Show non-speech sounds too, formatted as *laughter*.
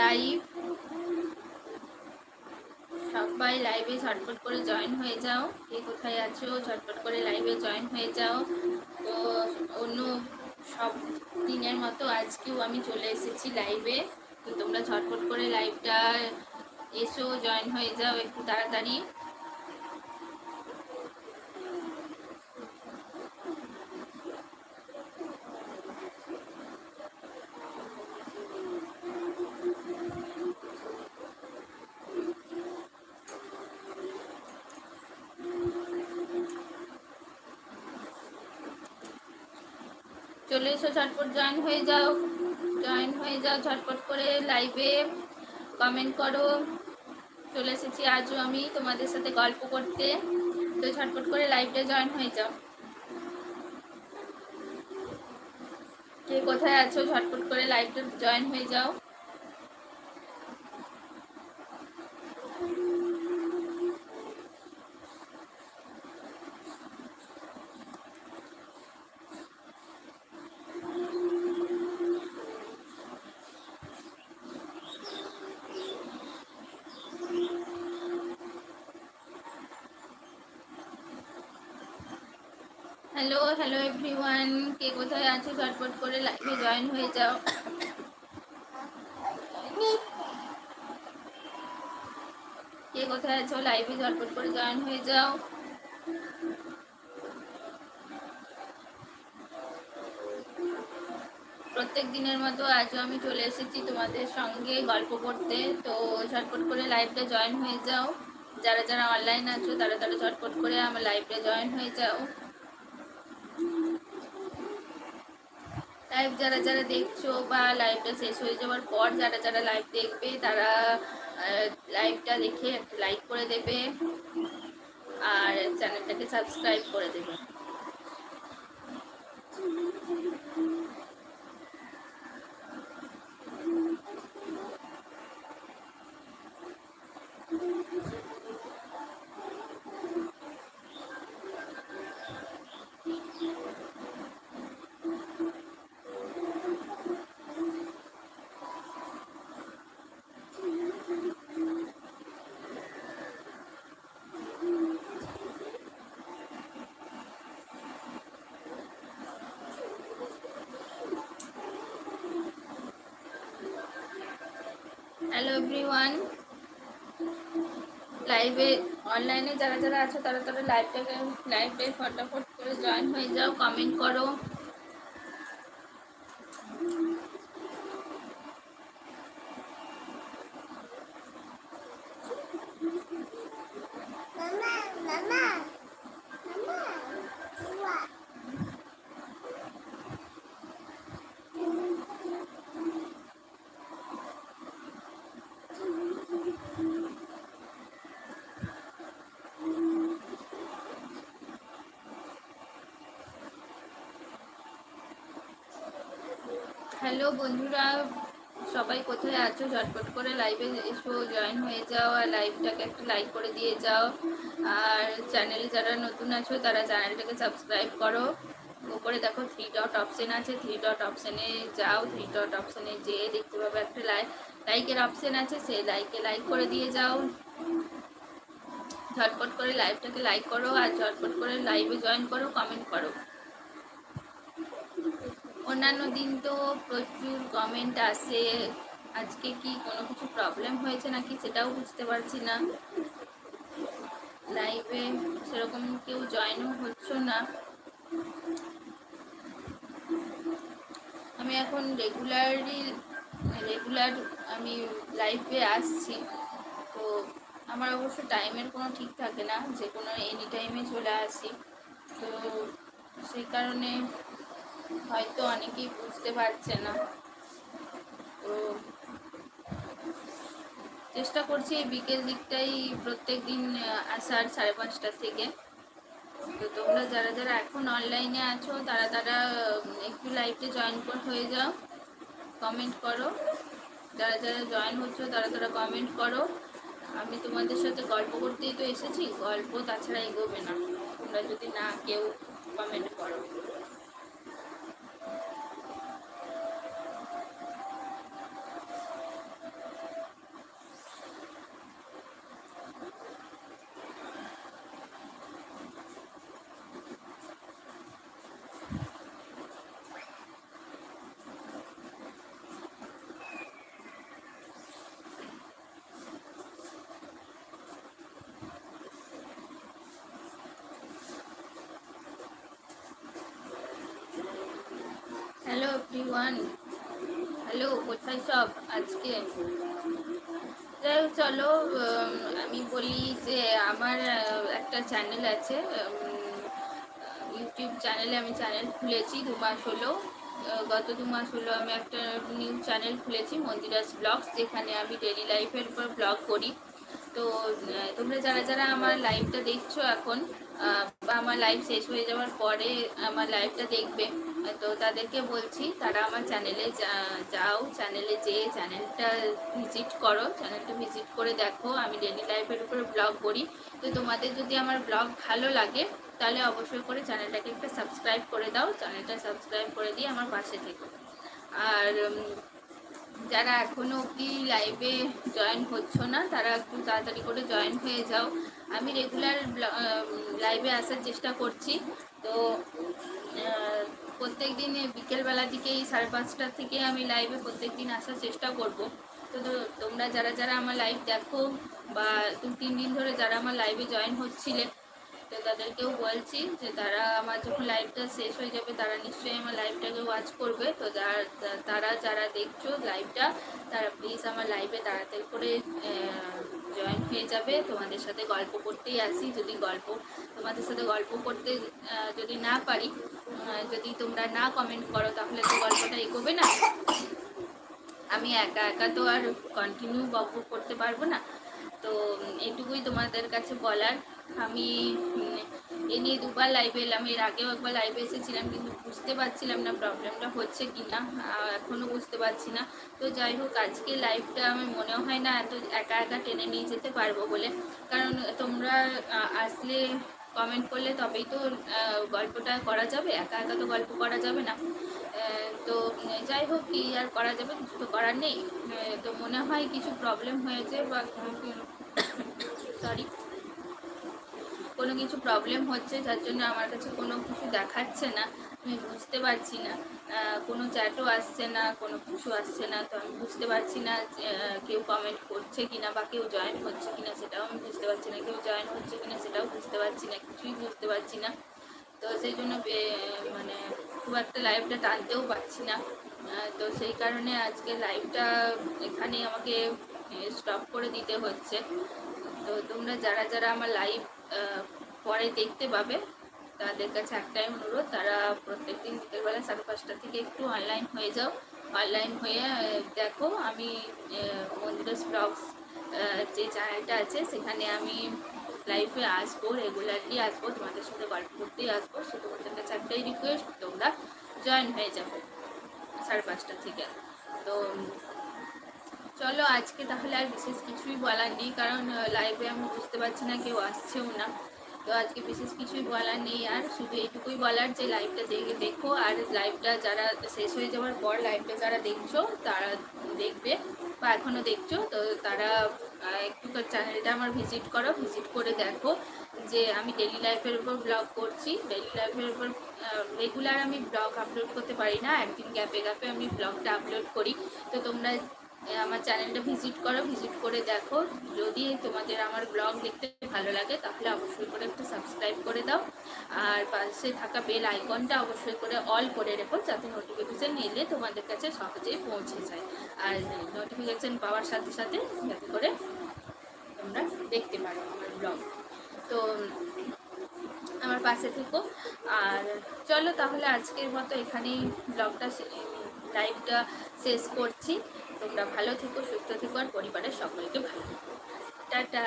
Live সবাই লাইভে ঝটপট করে জয়েন হয়ে যাও। কে কোথায় আছো? ঝটপট করে লাইভে জয়েন হয়ে যাও। তো অন্য সব দিনের মতো আজকেও আমি চলে এসেছি লাইভে তো তোমরা ঝটপট করে লাইভটা এসো জয়েন হয়ে যাও একটু তাড়াতাড়ি। চলে এসো, ঝটপট জয়েন হয়ে যাও। জয়েন হয়ে যাও, ঝটপট করে লাইভে কমেন্ট করো। চলে এসেছি আজও আমি তোমাদের সাথে গল্প করতে। তো ঝটপট করে লাইভটা জয়েন হয়ে যাও। কে কোথায় আছো, ঝটপট করে লাইভটা জয়েন হয়ে যাও। হ্যালো হ্যালো এভরিওয়ান কে কোথায় আছো? ঝটপট করে লাইভে জয়েন হয়ে যাও। কে কোথায় আছো? লাইভে ঝটপট করে জয়েন হয়ে যাও। প্রত্যেক দিনের মতো আজও আমি চলে এসেছি তোমাদের সঙ্গে গল্প করতে। তো ঝটপট করে লাইভটা জয়েন হয়ে যাও। যারা যারা অনলাইন আছো, তারা তারা ঝটপট করে আমার লাইভে জয়েন হয়ে যাও। লাইভ যারা যারা দেখছ বা লাইভটা শেষ হয়ে যাওয়ার পর যারা যারা লাইভ দেখবে, তারা লাইভটা দেখে একটা লাইক করে দেবে আর চ্যানেলটাকে সাবস্ক্রাইব করে দেবে। হ্যালো এভরিওয়ান লাইভে অনলাইনে যারা যারা আছো, তারা তারা লাইভটাকে লাইভে ফটাফট করে জয়েন হয়ে যাও। কমেন্ট করো। হ্যালো বন্ধুরা, সবাই কোথায় আছো? ঝটপট করে লাইভে এসো জয়েন হয়ে যাও আর লাইভটাকে একটা লাইক করে দিয়ে যাও। আর চ্যানেলে যারা নতুন আছো, তারা চ্যানেলটাকে সাবস্ক্রাইব করো। উপরে দেখো থ্রি ডট অপশান আছে। থ্রি ডট অপশানে যাও থ্রি ডট অপশানে যেয়ে দেখতে পাবে একটা লাইক লাইকের অপশান আছে। সেই লাইকে লাইক করে দিয়ে যাও। ঝটপট করে লাইভটাকে লাইক করো আর ঝটপট করে লাইভে জয়েন করো কমেন্ট করো। অন্যান্য দিন তো প্রচুর কমেন্ট আসে। আজকে কি কোনো কিছু প্রবলেম হয়েছে নাকি সেটাও বুঝতে পারছি না। লাইভে সেরকম কেউ জয়েনও হচ্ছে না। আমি এখন রেগুলারলি রেগুলার আমি লাইভে আসছি। তো আমার অবশ্য টাইমের কোনো ঠিক থাকে না যে কোনো এনি টাইমে চলে আসি। তো সেই কারণে হয়তো অনেকেই বুঝতে পারছে না। তো চেষ্টা করছি বিকেল দিকটাই প্রত্যেক দিন আসার সাড়ে পাঁচটা থেকে। তো তোমরা যারা যারা এখন অনলাইনে আছো, তারা তারা একটু লাইভে জয়েন হয়ে যাও। কমেন্ট করো। যারা যারা জয়েন হচ্ছো, তারা তারা কমেন্ট করো। আমি তোমাদের সাথে গল্প করতেই তো এসেছি, গল্প তাছাড়া এগোবে না। তোমরা যদি না কেউ কমেন্ট করো। এভরিওয়ান হ্যালো কোথায় সব আজকে? যাই হোক, চলো আমি বলি যে আমার একটা চ্যানেল আছে ইউটিউব চ্যানেলে আমি চ্যানেল খুলেছি দু মাস হলো গত দু মাস হলো আমি একটা নিউ চ্যানেল খুলেছি, মন্দিরাস ব্লগস, যেখানে আমি ডেলি লাইফের উপর ব্লগ করি। তো তোমরা যারা যারা আমার লাইভটা দেখছ এখন বা আমার লাইভ শেষ হয়ে যাওয়ার পরে আমার লাইভটা দেখবে তো তাদেরকে বলছি, তারা আমার চ্যানেলে যাও চ্যানেলে যেয়ে চ্যানেলটা ভিজিট করো চ্যানেলটা ভিজিট করে দেখো। আমি ডেলি লাইফের উপরে ব্লগ করি। তো তোমাদের যদি আমার ব্লগ ভালো লাগে, তাহলে অবশ্যই করে চ্যানেলটাকে একটা সাবস্ক্রাইব করে দাও। চ্যানেলটা সাবস্ক্রাইব করে দিয়ে আমার পাশে থেকো। আর যারা এখনও অবধি লাইভে জয়েন হচ্ছ না, তারা একটু তাড়াতাড়ি করে জয়েন হয়ে যাও। আমি রেগুলার লাইভে আসার চেষ্টা করছি। তো প্রত্যেক দিন বিকেলবেলা দিকে এই সাড়ে পাঁচটা থেকে আমি লাইভে প্রত্যেক দিন আসার চেষ্টা করব। তো তো- তোমরা যারা যারা আমার লাইভ দেখো বা দু তিন দিন ধরে যারা আমার লাইভে জয়েন হচ্ছিলে তো তাদেরকেও বলছি যে তারা আমার যখন লাইভটা শেষ হয়ে যাবে, তারা নিশ্চয়ই আমার লাইভটাকে ওয়াচ করবে। তো যারা, তারা যারা দেখছ লাইভটা তারা প্লিজ আমার লাইভে তাড়াতাড়ি করে জয়েন হয়ে যাবে। তোমাদের সাথে গল্প করতেই আসি যদি গল্প, তোমাদের সাথে গল্প করতে যদি না পারি যদি তোমরা না কমেন্ট করো, তাহলে তো গল্পটা এগোবে না। আমি একা একা তো আর কন্টিনিউ গল্প করতে পারব না। তো এটুকুই তোমাদের কাছে বলার। আমি এ নিয়ে দুবার লাইভে এলাম। এর আগেও একবার লাইভে এসেছিলাম, কিন্তু বুঝতে পারছিলাম না প্রবলেমটা হচ্ছে কি না। এখনও বুঝতে পারছি না। তো যাই হোক, আজকে লাইভটা আমার মনে হয় না, এত একা একা টেনে নিয়ে যেতে পারব বলে। কারণ তোমরা আসলে কমেন্ট করলে তবেই তো গল্পটা করা যাবে। একা একা তো গল্প করা যাবে না। তো যাই হোক, কি আর করা যাবে, কিছু তো করার নেই। তো মনে হয় কিছু প্রবলেম হয়েছে বা সরি *coughs* কোনো কিছু প্রবলেম হচ্ছে, যার জন্য আমার কাছে কোনো কিছু দেখাচ্ছে না, আমি বুঝতে পারছি না। কোনো চ্যাটও আসছে না, কোনো কিছু আসছে না, তো আমি বুঝতে পারছি না কেউ কমেন্ট করছে কি না বা কেউ জয়েন হচ্ছে কি না সেটাও আমি বুঝতে পারছি না, কেউ জয়েন হচ্ছে কি না সেটাও বুঝতে পারছি না, কিছুই বুঝতে পারছি না। তো সেই জন্য মানে খুব একটা লাইভটা টানতেও পারছি না। তো সেই কারণে আজকে লাইভটা এখানেই আমাকে স্টপ করে দিতে হচ্ছে। তো তোমরা যারা যারা আমার লাইভ পরে দেখতে পাবে। তাদের কাছে একটাই অনুরোধ, তারা প্রত্যেকদিন বিকেলবেলা সাড়ে পাঁচটা থেকে একটু অনলাইন হয়ে যাও। অনলাইন হয়ে, দেখো আমি মন্দিরাস ব্লগস যে চ্যানেলটা আছে, সেখানে আমি লাইফে আসব রেগুলারলি আসব, তোমাদের সাথে গল্প করতেই আসব। সো তোমাদের কাছে একটাই রিকোয়েস্ট তোমরা জয়েন হয়ে যাবে সাড়ে পাঁচটা থেকে। তো চলো আজকে তাহলে আর বিশেষ কিছুই বলার নেই, কারণ লাইভে আমি বুঝতে পারছি না কেউ আসছেও না। তো আজকে বিশেষ কিছুই বলার নেই, আর শুধু এইটুকুই বলার যে লাইভটা দেখে দেখো, আর লাইভটা যারা শেষ হয়ে যাওয়ার পর লাইভটা যারা দেখছ, তারা দেখবে বা এখনও দেখছ, তো তারা একটু চ্যানেলটা আমার ভিজিট করো ভিজিট করে দেখো যে আমি ডেলি লাইফের উপর ব্লগ করছি। ডেলি লাইফের উপর রেগুলার আমি ব্লগ আপলোড করতে পারি না, একদিন গ্যাপে গ্যাপে আমি ব্লগটা আপলোড করি। তো তোমরা আমার চ্যানেলটা ভিজিট করো, ভিজিট করে দেখো। যদি তোমাদের আমার ব্লগ দেখতে ভালো লাগে, তাহলে অবশ্যই করে একটু সাবস্ক্রাইব করে দাও। আর পাশে থাকা বেল আইকনটা অবশ্যই করে অল করে রেখো, যাতে নোটিফিকেশান এলে তোমাদের কাছে সহজেই পৌঁছে যায়। আর নোটিফিকেশান পাওয়ার সাথে সাথে যাতে করে তোমরা দেখতে পারো আমার ব্লগ। তো আমার পাশে থেকো। আর চলো তাহলে আজকের মতো এখানেই ব্লগটা লাইভটা শেষ করছি। তোমরা ভালো থেকো সুস্থ থেকো আর পরিবারের সকলকে ভালো থেকো। টাটা